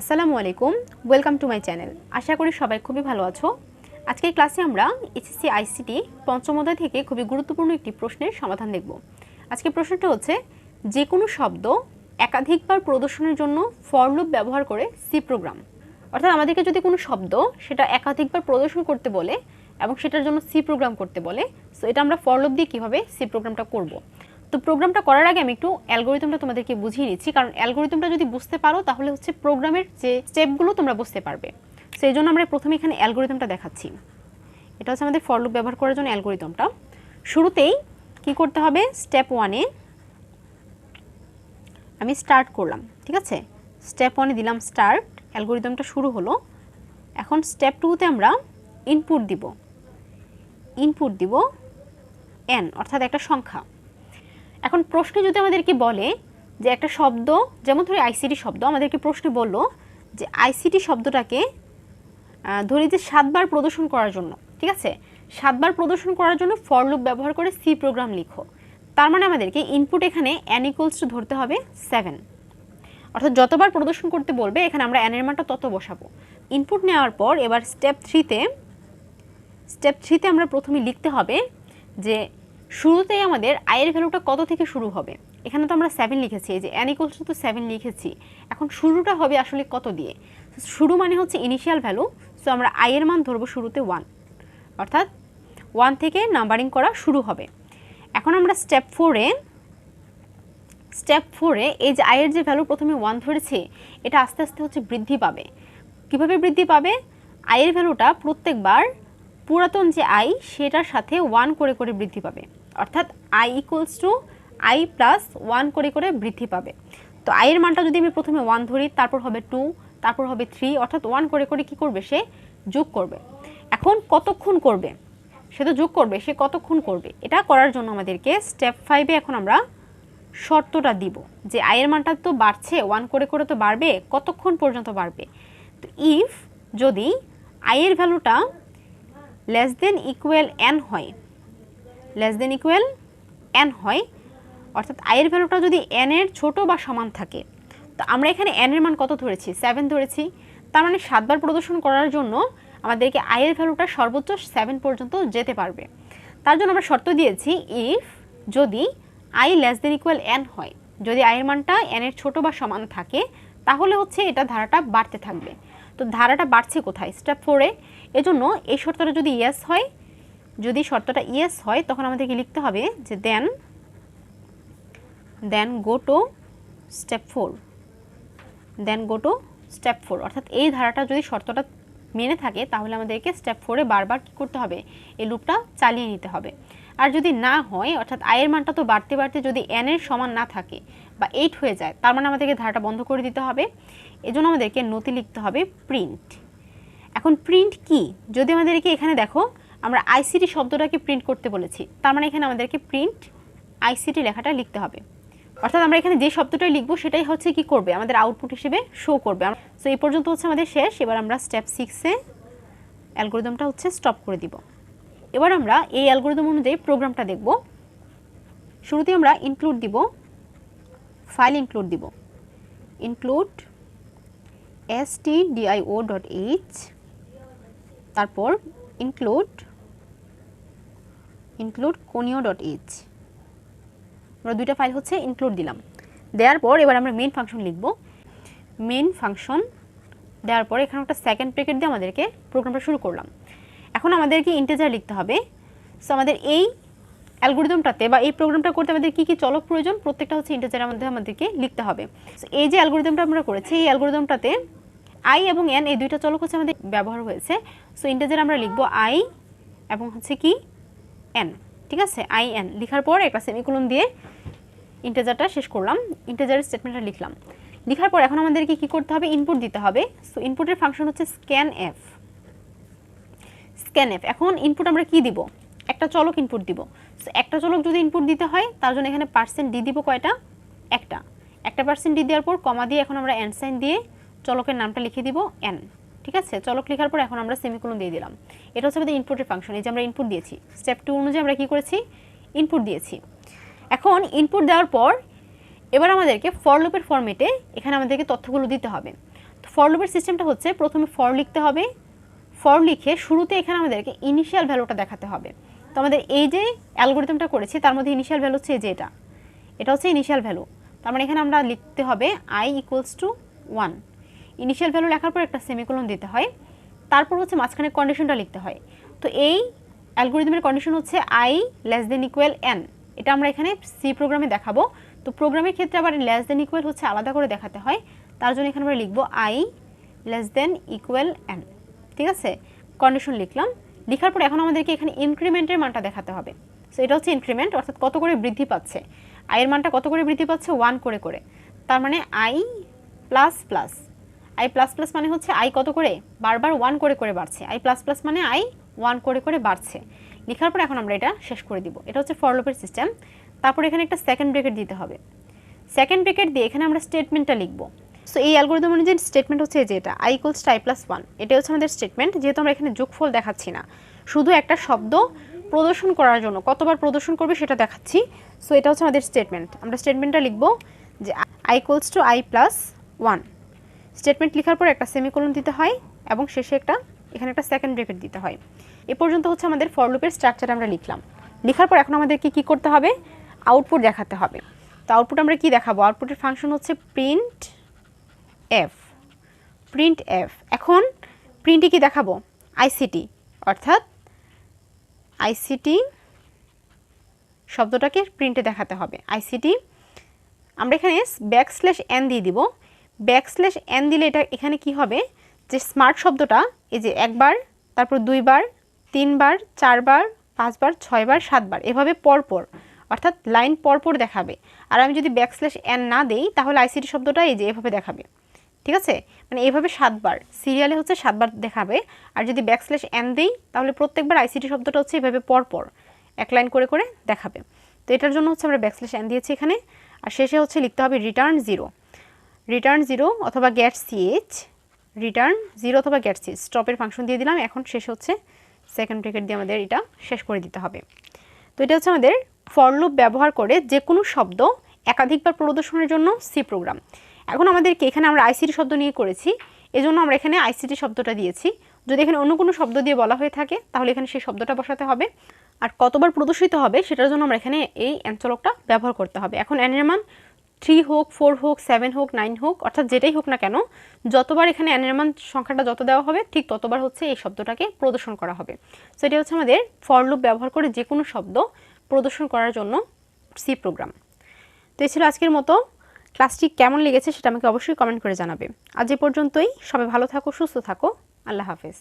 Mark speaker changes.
Speaker 1: আসসালামু আলাইকুম welcome to my channel আশা করি সবাই খুবই ভালো আছো। আজকের ক্লাসে আমরা এসএসসি আইসিটি পঞ্চম অধ্যায় থেকে খুবই গুরুত্বপূর্ণ একটি প্রশ্নের সমাধান দেখব। আজকের প্রশ্নটা হচ্ছে যে কোনো শব্দ একাধিকবার প্রদর্শনের জন্য ফরলুপ ব্যবহার করে সি প্রোগ্রাম অর্থাৎ আমাদেরকে যদি কোনো শব্দ সেটা একাধিকবার প্রদর্শন করতে বলে এবং সেটার জন্য সি প্রোগ্রাম করতে বলে সো এটা আমরা ফরলুপ দিয়ে কীভাবে সি প্রোগ্রামটা করব। তো প্রোগ্রামটা করার আগে আমি একটু অ্যালগোরিদমটা তোমাদেরকে বুঝিয়ে নিচ্ছি। কারণ অ্যালগোরিদমটা যদি বুঝতে পারো, তাহলে হচ্ছে প্রোগ্রামের যে স্টেপগুলো তোমরা বুঝতে পারবে। সেই জন্য আমরা প্রথমে এখানে অ্যালগোরিদমটা দেখাচ্ছি। এটা হচ্ছে আমাদের ফরলুপ ব্যবহার করার জন্য অ্যালগোরিদমটা শুরুতেই কি করতে হবে? স্টেপ ওয়ানে আমি স্টার্ট করলাম, ঠিক আছে? স্টেপ ওয়ানে দিলাম স্টার্ট অ্যালগোরিদমটা শুরু হলো। এখন স্টেপ টুতে আমরা ইনপুট দিব। ইনপুট দিব এন অর্থাৎ একটা সংখ্যা। এখন প্রশ্নে যদি আমাদেরকে বলে যে একটা শব্দ, যেমন ধরি আইসিটি শব্দ, আমাদেরকে প্রশ্নে বলল যে আইসিটি শব্দটাকে ধরি যে সাতবার প্রদর্শন করার জন্য, ঠিক আছে? সাতবার প্রদর্শন করার জন্য ফর লুপ ব্যবহার করে সি প্রোগ্রাম লিখো। তার মানে আমাদেরকে ইনপুট এখানে অ্যান টু ধরতে হবে সেভেন অর্থাৎ যতবার প্রদর্শন করতে বলবে, এখানে আমরা অ্যানের মানটা তত বসাবো। ইনপুট নেওয়ার পর এবার স্টেপ থ্রিতে স্টেপ থ্রিতে আমরা প্রথমে লিখতে হবে যে শুরুতেই আমাদের আয়ের ভ্যালুটা কত থেকে শুরু হবে? এখানে তো আমরা সেভেন লিখেছি, এই যে অ্যান ইকুয়ালস তো সেভেন লিখেছি। এখন শুরুটা হবে আসলে কত দিয়ে? শুরু মানে হচ্ছে ইনিশিয়াল ভ্যালু সো আমরা আয়ের মান ধরবো শুরুতে ওয়ান অর্থাৎ ওয়ান থেকে নাম্বারিং করা শুরু হবে। এখন আমরা স্টেপ ফোরে স্টেপ ফোরে এই যে আয়ের যে ভ্যালু প্রথমে ওয়ান ধরেছে, এটা আস্তে আস্তে হচ্ছে বৃদ্ধি পাবে। কীভাবে বৃদ্ধি পাবে? আয়ের ভ্যালুটা প্রত্যেকবার পুরাতন যে আয় সেটার সাথে ওয়ান করে করে বৃদ্ধি পাবে। অর্থাৎ I equals to I plus one করে করে বৃদ্ধি পাবে। তো আয়ের মানটা যদি আমি প্রথমে ওয়ান ধরি, তারপর হবে টু তারপর হবে থ্রি অর্থাৎ ওয়ান করে করে কি করবে সে? যোগ করবে। এখন কতক্ষণ করবে? সে তো যোগ করবে, সে কতক্ষণ করবে? এটা করার জন্য আমাদেরকে স্টেপ ফাইভে এখন আমরা শর্তটা দিব যে আয়ের মানটা তো বাড়ছে ওয়ান করে করে তো বাড়বে, কতক্ষণ পর্যন্ত বাড়বে? তো ইফ যদি আয়ের ভ্যালুটা লেস দেন ইকুয়াল এন হয় লেস দেন ইকুয়াল এন হয়, অর্থাৎ আয়ের ভ্যালুটা যদি এন এর ছোট বা সমান থাকে, তো আমরা এখানে এন এর মান কত ধরেছি? সেভেন ধরেছি। তার মানে সাতবার প্রদর্শন করার জন্য আমাদেরকে আয়ের ভ্যালুটা সর্বোচ্চ সেভেন পর্যন্ত যেতে পারবে। তার জন্য আমরা শর্ত দিয়েছি ইফ যদি I less than equal N হয়, যদি আয়ের মানটা এন এর ছোট বা সমান থাকে, তাহলে হচ্ছে এটা ধারাটা বাড়তে থাকবে। তো ধারাটা বাড়ছে কোথায়? স্টেপ ফোরে এজন্য এই শর্তটা যদি ইয়েস হয় যদি শর্তটা ইয়েস হয়, তখন আমাদেরকে লিখতে হবে যে then then go to step four then go to step four অর্থাৎ এই ধারাটা যদি শর্তটা মেনে থাকে, তাহলে আমাদেরকে স্টেপ ফোরে বারবার কী করতে হবে? এই লুপটা চালিয়ে নিতে হবে। আর যদি না হয়, অর্থাৎ আয়ের মানটা তো বাড়তে বাড়তে যদি এন এর সমান না থাকে বা এইট হয়ে যায়, তার মানে আমাদেরকে ধারাটা বন্ধ করে দিতে হবে। এজন্য আমাদেরকে নথি লিখতে হবে প্রিন্ট এখন প্রিন্ট কি? যদি আমাদেরকে এখানে দেখো আমরা আইসিটি শব্দটাকে প্রিন্ট করতে বলেছি। তার মানে এখানে আমাদেরকে প্রিন্ট আইসিটি লেখাটা লিখতে হবে। অর্থাৎ আমরা এখানে যে শব্দটা লিখব, সেটাই হচ্ছে কি করবে? আমাদের আউটপুট হিসেবে শো করবে। সো এই পর্যন্ত হচ্ছে আমাদের শেষ। এবার আমরা স্টেপ সিক্সে অ্যালগোরিদমটা হচ্ছে স্টপ করে দিব। এবার আমরা এই অ্যালগোরিদম অনুযায়ী প্রোগ্রামটা দেখব। শুরুতে আমরা ইনক্লুড দিব ফাইল ইনক্লুড দিব। Include S T D I O dot H তারপর include include conio dot H আমরা দুইটা ফাইল হচ্ছে ইনক্লুড দিলাম। দেওয়ার পর এবার আমরা মেন ফাংশন লিখব। মেন ফাংশন দেওয়ার পর এখানে একটা সেকেন্ড ব্রেকেট দিয়ে আমাদেরকে প্রোগ্রামটা শুরু করলাম। এখন আমাদেরকে ইন্টেজার লিখতে হবে। সো আমাদের এই অ্যালগোরিদমটাতে বা এই প্রোগ্রামটা করতে আমাদের কী কী চলক প্রয়োজন, প্রত্যেকটা হচ্ছে ইন্টেজারের মধ্যে আমাদেরকে লিখতে হবে। সো এই যে অ্যালগোরিদমটা আমরা করেছি, এই অ্যালগোরিদমটাতে আই এবং এন এই দুইটা চলক হচ্ছে আমাদের ব্যবহার হয়েছে। সো ইন্টেজার আমরা লিখব আই এবং হচ্ছে কি? এন ঠিক আছে? আই এন লেখার পর একটা সেমিকোলন দিয়ে ইন্টেজারটা শেষ করলাম। ইন্টেজারের স্টেটমেন্টটা লিখলাম। লেখার পর এখন আমাদেরকে কি করতে হবে? ইনপুট দিতে হবে। সো ইনপুটের ফাংশন হচ্ছে স্ক্যান এফ স্ক্যান এফ এখন ইনপুট আমরা কি দিব? একটা চলক ইনপুট দিব। একটা চলক যদি ইনপুট দিতে হয়, তার জন্য এখানে পার্সেন্ট ডি দিব কয়টা? একটা। একটা পার্সেন্ট ডি দেওয়ার পর কমা দিয়ে এখন আমরা এন সাইন দিয়ে চলকের নামটা লিখে দিব এন ঠিক আছে? চলক লেখার পর এখন আমরা সেমিকোলন দিয়ে দিলাম। এটা হচ্ছে আমাদের ইনপুটের ফাংশন এই যে আমরা ইনপুট দিয়েছি। স্টেপ টু অনুযায়ী আমরা কি করেছি? ইনপুট দিয়েছি। এখন ইনপুট দেওয়ার পর এবার আমাদেরকে ফর লুপের ফরম্যাটে এখানে আমাদেরকে তথ্যগুলো দিতে হবে। তো লুপের সিস্টেমটা হচ্ছে প্রথমে ফর লিখতে হবে। ফর লিখে শুরুতে এখানে আমাদেরকে ইনিশিয়াল ভ্যালুটা দেখাতে হবে। তো আমাদের এই যে অ্যালগোরিদমটা করেছি, তার মধ্যে ইনিশিয়াল ভ্যালু হচ্ছে এই যে এটা। এটা হচ্ছে ইনিশিয়াল ভ্যালু তার মানে এখানে আমরা লিখতে হবে I equals to one initial value লেখার পর একটা সেমিকোলন দিতে হয়। তারপর হচ্ছে মাঝখানে কন্ডিশনটা লিখতে হয়। তো এই অ্যালগোরিদমের কন্ডিশন হচ্ছে I less than equal N এটা আমরা এখানে সি প্রোগ্রামে দেখাবো। তো প্রোগ্রামের ক্ষেত্রে আবার লেস দেন ইকুয়াল হচ্ছে আলাদা করে দেখাতে হয়। তার জন্য এখানে আমরা লিখব I less than equal N ঠিক আছে? কন্ডিশন লিখলাম। লেখার পর এখন আমাদেরকে এখানে ইনক্রিমেন্টের মানটা দেখাতে হবে। সো এটা হচ্ছে ইনক্রিমেন্ট অর্থাৎ কত করে বৃদ্ধি পাচ্ছে। আয়ের মানটা কত করে বৃদ্ধি পাচ্ছে? ওয়ান করে করে। তার মানে I plus plus I plus plus মানে হচ্ছে আই কত করে? বারবার ওয়ান করে করে বাড়ছে। আই প্লাস প্লাস মানে আই ওয়ান করে করে বাড়ছে। লেখার পর এখন আমরা এটা শেষ করে দিব। এটা হচ্ছে ফরলোপের সিস্টেম তারপর এখানে একটা সেকেন্ড ব্রেকেট দিতে হবে। সেকেন্ড ব্রেকেট দিয়ে এখানে আমরা স্টেটমেন্টটা লিখব। সো এই অ্যালগোরিদম অনুযায়ী স্টেটমেন্ট হচ্ছে যে এটা। I equals I plus one এটা হচ্ছে আমাদের স্টেটমেন্ট যেহেতু আমরা এখানে যোগফল দেখাচ্ছি না। শুধু একটা শব্দ প্রদর্শন করার জন্য। কতবার প্রদর্শন করবে সেটা দেখাচ্ছি। সো এটা হচ্ছে আমাদের স্টেটমেন্ট আমরা স্টেটমেন্টটা লিখব যে I equals to I plus one statement লেখার পর একটা সেমিকোলন দিতে হয় এবং শেষে একটা, এখানে একটা সেকেন্ড ব্রেকেট দিতে হয়। এ পর্যন্ত হচ্ছে আমাদের ফর লুপের স্ট্রাকচার আমরা লিখলাম। লেখার পর এখন আমাদেরকে কি করতে হবে? আউটপুট দেখাতে হবে। তো আউটপুট আমরা কি দেখাবো? আউটপুটের ফাংশন হচ্ছে প্রিন্ট এফ প্রিন্ট এফ এখন প্রিন্টে কি দেখাবো? আইসিটি অর্থাৎ আইসিটি শব্দটাকে প্রিন্টে দেখাতে হবে। আইসিটি আমরা এখানে ব্যাক স্ল্যাশ এন দিয়ে দিব। ব্যাক স্ল্যাশ এন দিলে এটা এখানে কি হবে? যে স্মার্ট শব্দটা, এই যে একবার, তারপর দুইবার, তিনবার, চারবার, পাঁচবার, ছয়বার, সাতবার, এভাবে পরপর, অর্থাৎ লাইন পরপর দেখাবে। আর আমি যদি ব্যাক স্ল্যাশ এন না দেই, তাহলে আইসিটি শব্দটা এই যে এভাবে দেখাবে। ঠিক আছে? মানে এইভাবে সাতবার সিরিয়ালে হচ্ছে সাতবার দেখাবে। আর যদি ব্যাক স্ল্যাশ এন দেই, তাহলে প্রত্যেকবার আইসিটি শব্দটা হচ্ছে এভাবে পরপর, এক লাইন করে করে দেখাবে। তো এটার জন্য হচ্ছে আমরা ব্যাক স্ল্যাশ এন দিয়েছি এখানে। আর শেষে হচ্ছে লিখতে হবে রিটার্ন জিরো রিটার্ন জিরো অথবা গ্যাট সিএইচ রিটার্ন জিরো অথবা গ্যাট সিএইচ স্টপের ফাংশন দিয়ে দিলাম, এখন শেষ হচ্ছে সেকেন্ড ব্রেকেট দিয়ে আমাদের এটা শেষ করে দিতে হবে। তো এটা হচ্ছে আমাদের ফর লুপ ব্যবহার করে যে কোনো শব্দ একাধিকবার প্রদর্শনের জন্য সি প্রোগ্রাম এখন আমাদেরকে এখানে আমরা আইসিটি শব্দ নিয়ে করেছি, এজন্য আমরা এখানে আইসিটি শব্দটা দিয়েছি। যদি এখানে অন্য কোনো শব্দ দিয়ে বলা হয়ে থাকে, তাহলে এখানে সেই শব্দটা বসাতে হবে। আর কতবার প্রদর্শিত হবে, সেটার জন্য আমরা এখানে এই অ্যাঞ্চলকটা ব্যবহার করতে হবে। এখন এনের মান থ্রি হোক ফোর হোক সেভেন হোক নাইন হোক অর্থাৎ যেটাই হোক না কেন, যতবার এখানে এনের মান সংখ্যাটা যত দেওয়া হবে, ঠিক ততবার হচ্ছে এই শব্দটাকে প্রদর্শন করা হবে। সো এটি হচ্ছে আমাদের ফর লুপ ব্যবহার করে যে কোনো শব্দ প্রদর্শন করার জন্য সি প্রোগ্রাম তো এই ছিল আজকের মতো। ক্লাসটি কেমন লেগেছে সেটা আমাকে অবশ্যই কমেন্ট করে জানাবে। আজ এ পর্যন্তই। সবাই ভালো থাকো, সুস্থ থাকো। আল্লাহ হাফেজ।